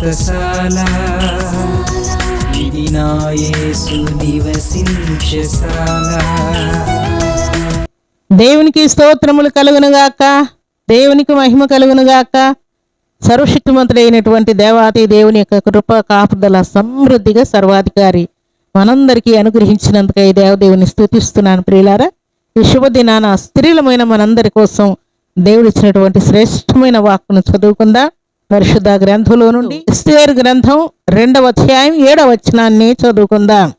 వ్రతశాల ఇది నివసించశాల దేవునికి స్తోత్రములు కలుగునుగాక దేవునికి మహిమ కలుగునుగాక సర్వశక్తిమంతుడైనటువంటి దేవాతి దేవుని యొక్క కృప కాపుదల సమృద్ధిగా సర్వాధికారి మనందరికీ అనుగ్రహించినందుకై దేవదేవుని స్థుతిస్తున్నాను ప్రియులారా. ఈ శుభదినాన స్త్రీలమైన మనందరి కోసం దేవుడిచ్చినటువంటి శ్రేష్టమైన వాక్కును చదువుకుందా. పరిశుద్ధ గ్రంథంలో నుండి ఎస్తేరు గ్రంథం రెండవ అధ్యాయం ఏడవ వచనాన్ని చదువుకుందాం.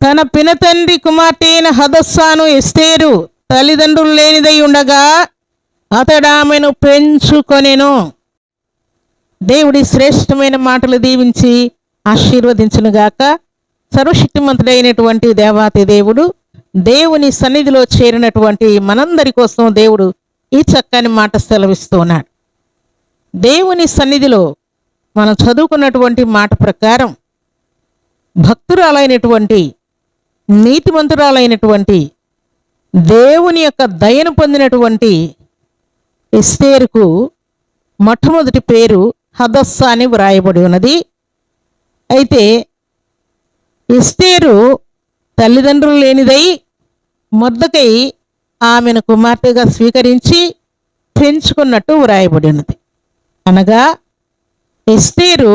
తన పినతండ్రి కుమార్తె అయిన హదస్సాను ఎస్తేరు తల్లిదండ్రులు లేనిదై ఉండగా అతడామెను పెంచుకొనెను. దేవుడి శ్రేష్టమైన మాటలు దీవించి ఆశీర్వదించునుగాక. సర్వశక్తిమంతుడైనటువంటి దేవాతి దేవుడు దేవుని సన్నిధిలో చేరినటువంటి మనందరి కోసం దేవుడు ఈ చక్కని మాట సెలవిస్తూ ఉన్నాడు. దేవుని సన్నిధిలో మనం చదువుకున్నటువంటి మాట ప్రకారం భక్తురాలైనటువంటి నీతిమంతురాలైనటువంటి దేవుని యొక్క దయను పొందినటువంటి ఇస్తేరుకు మొట్టమొదటి పేరు హదస్సా అని వ్రాయబడి ఉన్నది. అయితే ఇస్తేరు తల్లిదండ్రులు లేనిదై మొద్దకై ఆమెను కుమార్తెగా స్వీకరించి పెంచుకున్నట్టు వ్రాయబడి ఉన్నది. అనగా ఎస్తేరు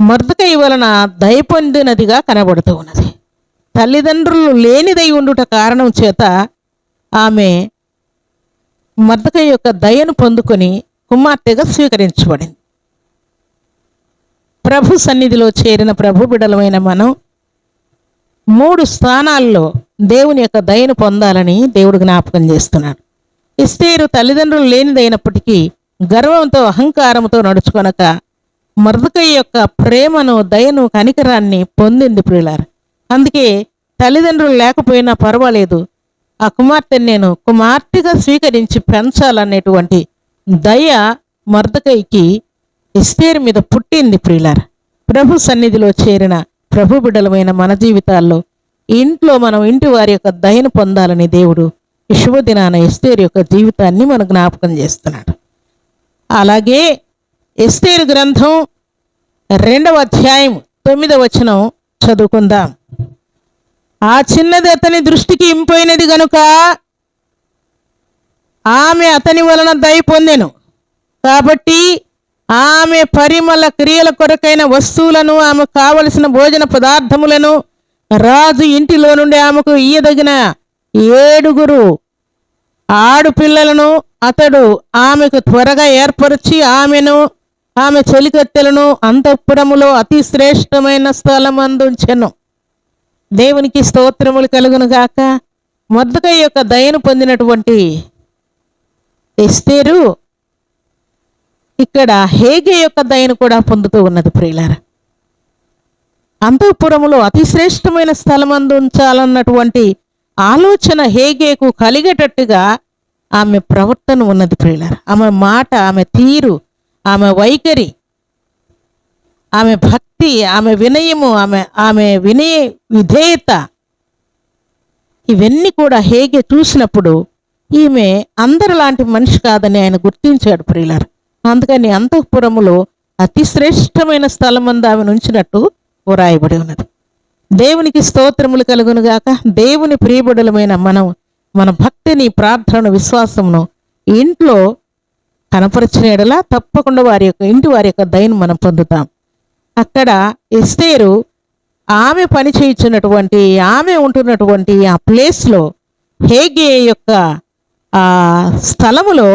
మర్దకై వలన దయ పొందినదిగా కనబడుతూ ఉన్నది. తల్లిదండ్రులు లేనిదై ఉండుట కారణం చేత ఆమె మర్దక యొక్క దయను పొందుకొని కుమార్తెగా స్వీకరించబడింది. ప్రభు సన్నిధిలో చేరిన ప్రభు బిడలమైన మనం మూడు స్థానాల్లో దేవుని యొక్క దయను పొందాలని దేవుడు జ్ఞాపకం చేస్తున్నాడు. ఇస్తేరు తల్లిదండ్రులు లేనిదైనప్పటికీ గర్వంతో అహంకారంతో నడుచుకొనక మర్దకయ్య యొక్క ప్రేమను దయను కనికరాన్ని పొందింది ప్రియులార. అందుకే తల్లిదండ్రులు లేకపోయినా పర్వాలేదు. ఆ కుమార్తెను నేను కుమార్తెగా స్వీకరించి పెంచాలనేటువంటి దయ మర్దకైకి ఇస్తేరు మీద పుట్టింది ప్రియులార. ప్రభు సన్నిధిలో చేరిన ప్రభు బిడ్డలమైన మన జీవితాల్లో ఇంట్లో మనం ఇంటి వారి యొక్క దయను పొందాలని దేవుడు శుభదినాన ఎస్తేరు యొక్క జీవితాన్ని మన జ్ఞాపకం చేస్తున్నాడు. అలాగే ఎస్తేరు గ్రంథం రెండవ అధ్యాయం తొమ్మిదవ వచనం చదువుకుందాం. ఆ చిన్నది అతని దృష్టికి ఇంపోయినది గనుక ఆమె అతని వలన దయ పొందెను. కాబట్టి ఆమె పరిమళ క్రియల కొరకైన వస్తువులను ఆమెకు కావలసిన భోజన పదార్థములను రాజు ఇంటిలో నుండి ఆమెకు ఇయ్యదగిన ఏడుగురు ఆడుపిల్లలను అతడు ఆమెకు త్వరగా ఏర్పరిచి ఆమెను ఆమె చెలికత్తెలను అంతఃపురములో అతి శ్రేష్టమైన స్థలం అందించెను దేవునికి స్తోత్రములు కలుగును గాక. మొద్దక యొక్క దయను పొందినటువంటి ఎస్తేరు ఇక్కడ హేగే యొక్క దయను కూడా పొందుతూ ఉన్నది ప్రియులార. అంతఃపురములో అతి శ్రేష్టమైన స్థలం ఉంచాలన్నటువంటి ఆలోచన హేగేకు కలిగేటట్టుగా ఆమె ప్రవర్తన ఉన్నది ప్రియులార. ఆమె మాట ఆమె తీరు ఆమె వైఖరి ఆమె భక్తి ఆమె వినయము ఆమె ఆమె వినయ విధేయత ఇవన్నీ కూడా హేగే చూసినప్పుడు ఈమె అందరిలాంటి మనిషి కాదని ఆయన గుర్తించాడు ప్రియులారు. అందుకని అంతఃపురములో అతి శ్రేష్టమైన స్థలం అందు ఆమెను ఉంచినట్టు వ్రాయబడి ఉన్నది. దేవునికి స్తోత్రములు కలుగునుగాక దేవుని ప్రియబుడలమైన మనం మన భక్తిని ప్రార్థన విశ్వాసమును ఇంట్లో కనపరిచిన ఎడలా తప్పకుండా వారి యొక్క ఇంటి వారి యొక్క దయను మనం పొందుతాం. అక్కడ ఎస్తేరు ఆమె పని చేయించినటువంటి ఆమె ఉంటున్నటువంటి ఆ ప్లేస్లో హేగే యొక్క ఆ స్థలములో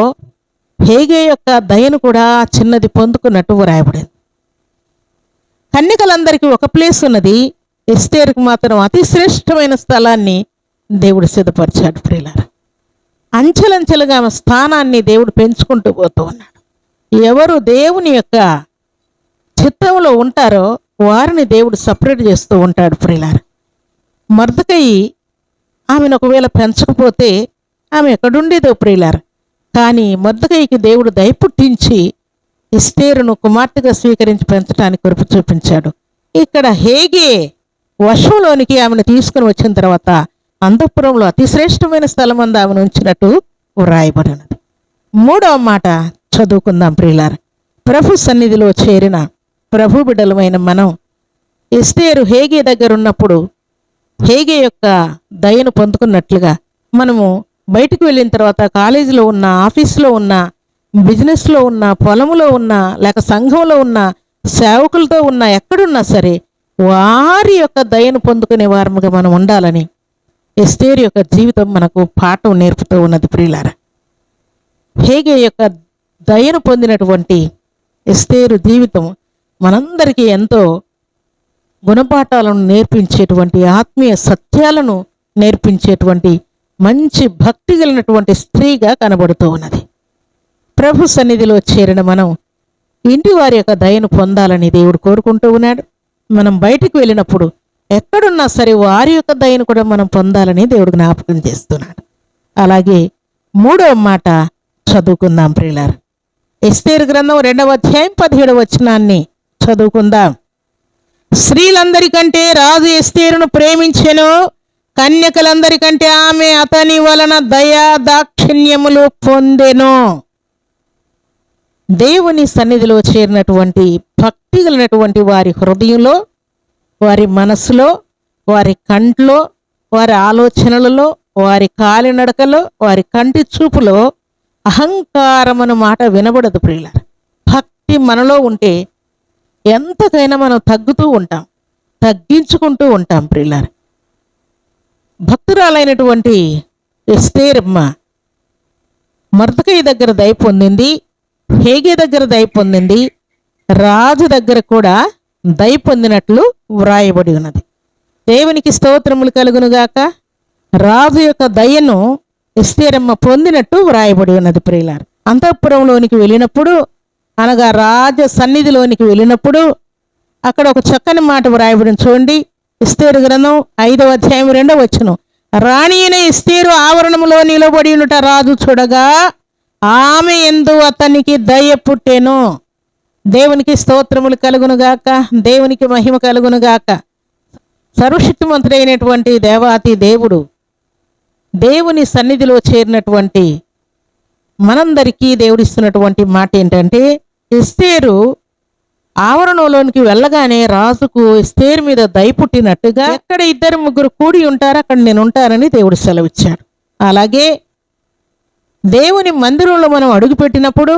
హేగే యొక్క దయను కూడా చిన్నది పొందుకున్నట్టు వ్రాయబడింది. కన్యకలందరికీ ఒక ప్లేస్ ఉన్నది. ఎస్తేరుకు మాత్రం అతి శ్రేష్టమైన స్థలాన్ని దేవుడు సిద్ధపరిచాడు ప్రియులారా. అంచెలంచెలుగా ఆమె స్థానాన్ని దేవుడు పెంచుకుంటూ పోతూ ఉన్నాడు. ఎవరు దేవుని యొక్క చిత్తంలో ఉంటారో వారిని దేవుడు సపరేట్ చేస్తూ ఉంటాడు ప్రియులార. మర్దకయి ఆమెను ఒకవేళ పెంచకపోతే ఆమె ఎక్కడుండేదో ప్రియులార. కానీ మర్దకయ్యకి దేవుడు దయపుట్టించి ఇస్తేరును కుమార్తెగా స్వీకరించి పెంచడానికి కృప చూపించాడు. ఇక్కడ హేగే వర్షంలోనికి ఆమెను తీసుకుని వచ్చిన తర్వాత అంతఃపురంలో అతి శ్రేష్టమైన స్థలం అందు ఆమెను ఉంచినట్టు వ్రాయబడినది. మూడవ మాట చదువుకుందాం ప్రియులార. ప్రభు సన్నిధిలో చేరిన ప్రభు బిడలమైన మనం ఎస్తేరు హేగే దగ్గర ఉన్నప్పుడు హేగే యొక్క దయను పొందుకున్నట్లుగా మనము బయటకు వెళ్ళిన తర్వాత కాలేజీలో ఉన్న ఆఫీసులో ఉన్న బిజినెస్లో ఉన్న పొలంలో ఉన్న లేక సంఘంలో ఉన్న సేవకులతో ఉన్న ఎక్కడున్నా సరే వారి యొక్క దయను పొందుకునే వారముగా మనం ఉండాలని ఎస్తేరు యొక్క జీవితం మనకు పాఠం నేర్పుతూ ఉన్నది ప్రియులార. హేగే యొక్క దయను పొందినటువంటి ఎస్తేరు జీవితం మనందరికీ ఎంతో గుణపాఠాలను నేర్పించేటువంటి ఆత్మీయ సత్యాలను నేర్పించేటువంటి మంచి భక్తి కలిగినటువంటి స్త్రీగా కనబడుతూ ఉన్నది. ప్రభు సన్నిధిలో చేరిన మనం ఇంటి వారి యొక్క దయను పొందాలని దేవుడు కోరుకుంటూ ఉన్నాడు. మనం బయటికి వెళ్ళినప్పుడు ఎక్కడున్నా సరే వారి యొక్క దయను కూడా మనం పొందాలని దేవుడు జ్ఞాపకం చేస్తున్నాడు. అలాగే మూడవ మాట చదువుకుందాం ప్రియులారు. ఎస్తేరు గ్రంథం రెండవ అధ్యాయం పదిహేడవ వచనాన్ని చదువుకుందాం. స్త్రీలందరికంటే రాజు ఎస్తేరును ప్రేమించెను కన్యకలందరికంటే ఆమె అతని వలన దయా దాక్షిణ్యములు పొందెను. దేవుని సన్నిధిలో చేరినటువంటి భక్తి కలిగినటువంటి వారి హృదయంలో వారి మనసులో వారి కంట్లో వారి ఆలోచనలలో వారి కాలినడకలో వారి కంటి చూపులో అహంకారమను మాట వినబడదు ప్రియులారు. భక్తి మనలో ఉంటే ఎంతకైనా మనం తగ్గుతూ ఉంటాం తగ్గించుకుంటూ ఉంటాం ప్రియులారు. భక్తురాలైనటువంటి ఎస్తేరమ్మ మర్దకయ్య దగ్గర దయ పొందింది హేగే దగ్గర దయ పొందింది రాజు దగ్గర కూడా దయ పొందినట్లు వ్రాయబడి ఉన్నది. దేవునికి స్తోత్రములు కలుగునుగాక. రాజు యొక్క దయను ఎస్తేరమ్మ పొందినట్టు వ్రాయబడి ఉన్నది ప్రియులారు. అంతఃపురంలోనికి వెళ్ళినప్పుడు అనగా రాజ సన్నిధిలోనికి వెళ్ళినప్పుడు అక్కడ ఒక చక్కని మాట వ్రాయబడిన చూడండి. ఇస్తేరు గ్రంథం ఐదవ అధ్యాయం రెండవ వచ్చును రాణి అయిన ఇస్తేరు ఆవరణములో నిలబడి ఉన్నట రాజు చూడగా ఆమె ఎందు అతనికి దయ పుట్టెను. దేవునికి స్తోత్రములు కలుగునుగాక దేవునికి మహిమ కలుగునుగాక సర్వశక్తిమంతుడైనటువంటి దేవాతి దేవుడు దేవుని సన్నిధిలో చేరినటువంటి మనందరికీ దేవుడిస్తున్నటువంటి మాట ఏంటంటే ఎస్తేరు ఆవరణంలోనికి వెళ్ళగానే రాజుకు ఎస్తేరు మీద దయపుట్టినట్టుగా ఎక్కడ ఇద్దరు ముగ్గురు కూడి ఉంటారు అక్కడ నేను ఉంటానని దేవుడు సెలవిచ్చాడు. అలాగే దేవుని మందిరంలో మనం అడుగుపెట్టినప్పుడు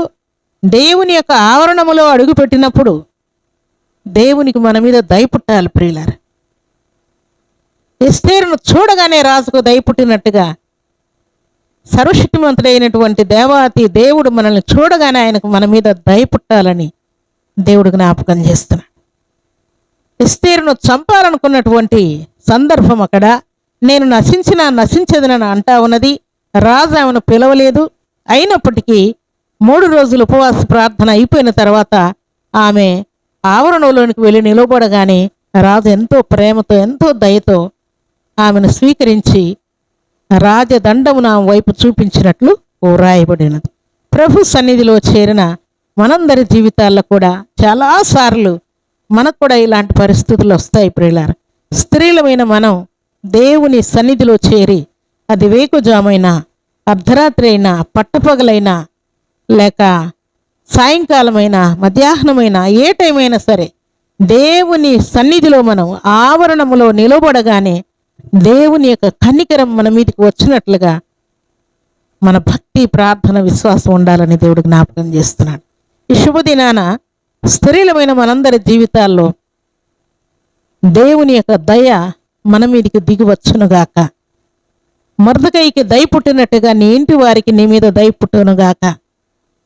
దేవుని యొక్క ఆవరణములో అడుగుపెట్టినప్పుడు దేవునికి మన మీద దయ పుట్టాలి ప్రియులారు. ఎస్తేరును చూడగానే రాజుకు దయ పుట్టినట్టుగా సర్వశక్తిమంతుడైనటువంటి దేవాతి దేవుడు మనల్ని చూడగానే ఆయనకు మన మీద దయ పుట్టాలని దేవుడు జ్ఞాపకం చేస్తున్నాడు. ఎస్తేరును చంపాలనుకున్నటువంటి సందర్భం అక్కడ. నేను నశించినా నశించదనని అంటా ఉన్నది. రాజు ఆమెను పిలవలేదు. అయినప్పటికీ మూడు రోజులు ఉపవాస ప్రార్థన అయిపోయిన తర్వాత ఆమె ఆవరణలోనికి వెళ్ళి నిలబడగానే రాజు ఎంతో ప్రేమతో ఎంతో దయతో ఆమెను స్వీకరించి రాజదండమున ఆమె వైపు చూపించినట్లు వ్రాయబడినది ప్రభు సన్నిధిలో చేరిన మనందరి జీవితాల్లో కూడా చాలాసార్లు మనకు కూడా ఇలాంటి పరిస్థితులు వస్తాయి ప్రియులారు. స్త్రీలమైన మనం దేవుని సన్నిధిలో చేరి అది వేకుజామైనా అర్ధరాత్రి అయినా పట్టపగలైనా లేక సాయంకాలమైన మధ్యాహ్నమైన ఏ టైం అయినా సరే దేవుని సన్నిధిలో మనం ఆవరణములో నిలబడగానే దేవుని యొక్క కన్నికరం మన మీదకి వచ్చినట్లుగా మన భక్తి ప్రార్థన విశ్వాసం ఉండాలని దేవుడు జ్ఞాపకం చేస్తున్నాడు. ఈ శుభదినాన స్త్రీలమైన మనందరి జీవితాల్లో దేవుని యొక్క దయ మన మీదకి దిగివచ్చునుగాక. మర్దకైకి దయ పుట్టినట్టుగా నీ ఇంటి వారికి నీ మీద దయ పుట్టునుగాక.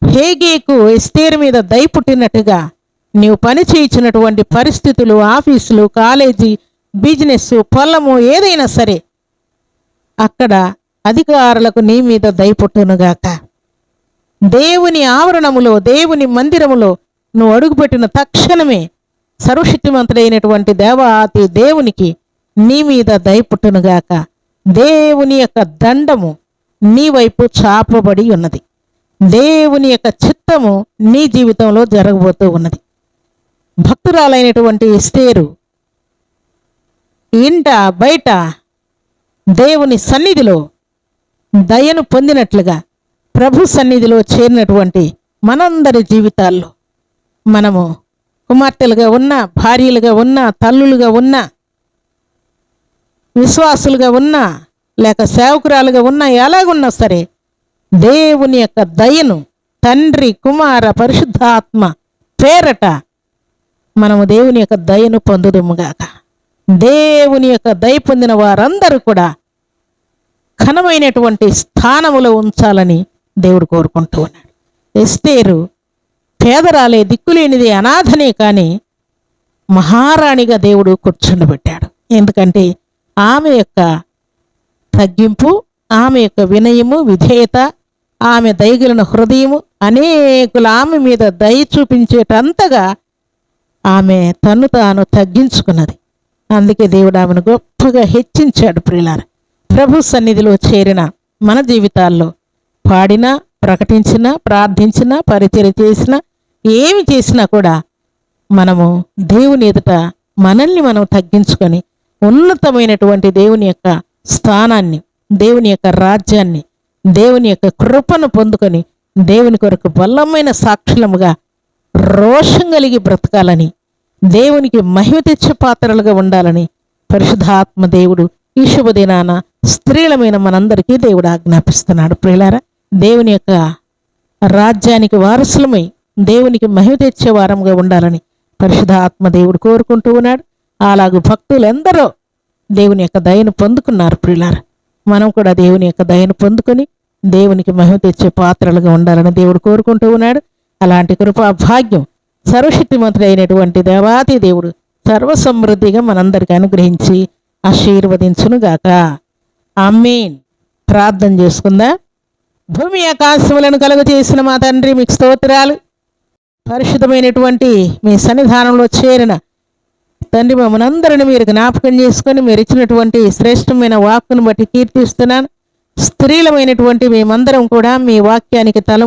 హేగేకు ఎస్తేర్ మీద దయ పుట్టినట్టుగా నీవు పని చేయించినటువంటి పరిస్థితులు ఆఫీసులు కాలేజీ బిజినెస్ పొలము ఏదైనా సరే అక్కడ అధికారులకు నీ మీద దయ పుట్టునుగాక. దేవుని ఆవరణములో దేవుని మందిరములో నువ్వు అడుగుపెట్టిన తక్షణమే సర్వశక్తిమంతుడైనటువంటి దేవాతి దేవునికి నీ మీద దయ పుట్టునుగాక. దేవుని యొక్క దండము నీ వైపు చాపబడి ఉన్నది. దేవుని యొక్క చిత్తము నీ జీవితంలో జరగబోతూ ఉన్నది. భక్తురాలైనటువంటి ఎస్తేరు ఇంట బయట దేవుని సన్నిధిలో దయను పొందినట్లుగా ప్రభు సన్నిధిలో చేరినటువంటి మనందరి జీవితాల్లో మనము కుమార్తెలుగా ఉన్న భార్యలుగా ఉన్న తల్లులుగా ఉన్న విశ్వాసులుగా ఉన్నా లేక సేవకురాలుగా ఉన్నా ఎలాగున్నా సరే దేవుని యొక్క దయను తండ్రి కుమార పరిశుద్ధాత్మ పేరట మనము దేవుని యొక్క దయను పొందుదుముగాక దేవుని యొక్క దయ పొందిన వారందరూ కూడా ఘనమైనటువంటి స్థానములో ఉంచాలని దేవుడు కోరుకుంటూ ఉన్నాడు. ఎస్తేరు పేదరాలే దిక్కులేనిది అనాథనే కానీ మహారాణిగా దేవుడు కూర్చుండబెట్టాడు. ఎందుకంటే ఆమె యొక్క తగ్గింపు ఆమె యొక్క వినయము విధేయత ఆమె దయగలిన హృదయము అనేకులు ఆమె మీద దయ చూపించేటంతగా ఆమె తను తాను తగ్గించుకున్నది. అందుకే దేవుడు ఆమెను గొప్పగా హెచ్చించాడు ప్రియులార. ప్రభు సన్నిధిలో చేరిన మన జీవితాల్లో పాడినా ప్రకటించినా ప్రార్థించినా పరిచయం చేసినా ఏమి చేసినా కూడా మనము దేవుని ఎదుట మనల్ని మనం తగ్గించుకొని ఉన్నతమైనటువంటి దేవుని యొక్క స్థానాన్ని దేవుని యొక్క రాజ్యాన్ని దేవుని యొక్క కృపను పొందుకొని దేవుని కొరకు బలమైన సాక్షులముగా రోషం కలిగి బ్రతకాలని దేవునికి మహిమ తెచ్చే పాత్రలుగా ఉండాలని పరిశుధాత్మ దేవుడు ఈ శుభదినాన స్త్రీలమైన మనందరికీ దేవుడు ఆజ్ఞాపిస్తున్నాడు. ప్రియులారా దేవుని యొక్క రాజ్యానికి వారసులమై దేవునికి మహిమ తెచ్చే వారంగా ఉండాలని పరిశుధాత్మ దేవుడు కోరుకుంటూ ఉన్నాడు. అలాగూ భక్తులు ఎందరో దేవుని యొక్క దయను పొందుకున్నారు. ప్రియులారా మనం కూడా దేవుని యొక్క దయను పొందుకొని దేవునికి మహిమ తెచ్చే పాత్రలుగా ఉండాలని దేవుడు కోరుకుంటూ ఉన్నాడు. అలాంటి కృపా భాగ్యం సర్వశక్తిమంతుడు అయినటువంటి దేవాతి దేవుడు సర్వసమృద్ధిగా మనందరికీ అనుగ్రహించి ఆశీర్వదించునుగాక. అమ్మీన్ ప్రార్థన చేసుకుందా? భూమి ఆకాశములను కలుగు చేసిన మా తండ్రి మీకు స్తోత్రాలు. పరిశుద్ధమైనటువంటి మీ సన్నిధానంలో చేరిన తండ్రి మమ్మల్ని అందరిని మీరు జ్ఞాపకం చేసుకొని మీరు ఇచ్చినటువంటి శ్రేష్టమైన వాక్కును బట్టి కీర్తిస్తున్నాను. స్త్రీలమైనటువంటి మేమందరం కూడా మీ వాక్యానికి తల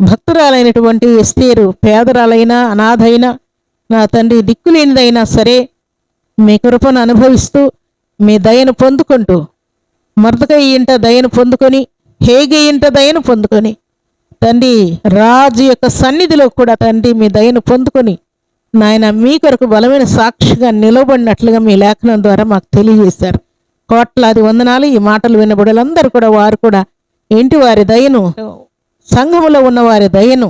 భక్తురాలైనటువంటి ఎస్తేరు పేదరాలైనా అనాథైనా నా తండ్రి దిక్కులేనిదైనా సరే మీ కృపను అనుభవిస్తూ మీ దయను పొందుకుంటూ మరదకై ఇంట దయను పొందుకొని హేగే ఇంట దయను పొందుకొని తండ్రి రాజు యొక్క సన్నిధిలో కూడా తండ్రి మీ దయను పొందుకొని నాయన మీ కొరకు బలమైన సాక్షిగా నిలబడినట్లుగా మీ లేఖనం ద్వారా మాకు తెలియజేశారు. కోట్లాది వందనాలు ఈ మాటలు వినబడేలందరూ కూడా వారు కూడా ఇంటి వారి దయను సంఘములో ఉన్న వారి దయను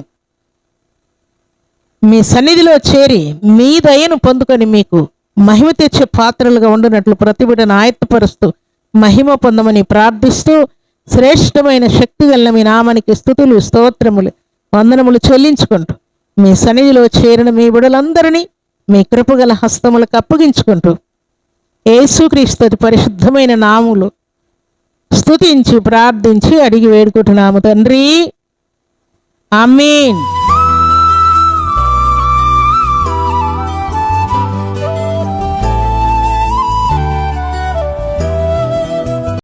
మీ సన్నిధిలో చేరి మీ దయను పొందుకొని మీకు మహిమ తెచ్చే పాత్రలుగా ఉండినట్లు ప్రతిభటను ఆయత్తపరుస్తూ మహిమ పొందమని ప్రార్థిస్తూ శ్రేష్టమైన శక్తి గల మీ నామానికి స్థుతులు స్తోత్రములు వందనములు చెల్లించుకుంటూ మీ సన్నిధిలో చేరిన మీ బిడలందరినీ మీ కృపగల హస్తములకు అప్పగించుకుంటూ యేసుక్రీస్తు పరిశుద్ధమైన నాములు. స్తుతించి ప్రార్థించి అడిగి వేడుకుంటున్నాము తండ్రి. ఆమెన్.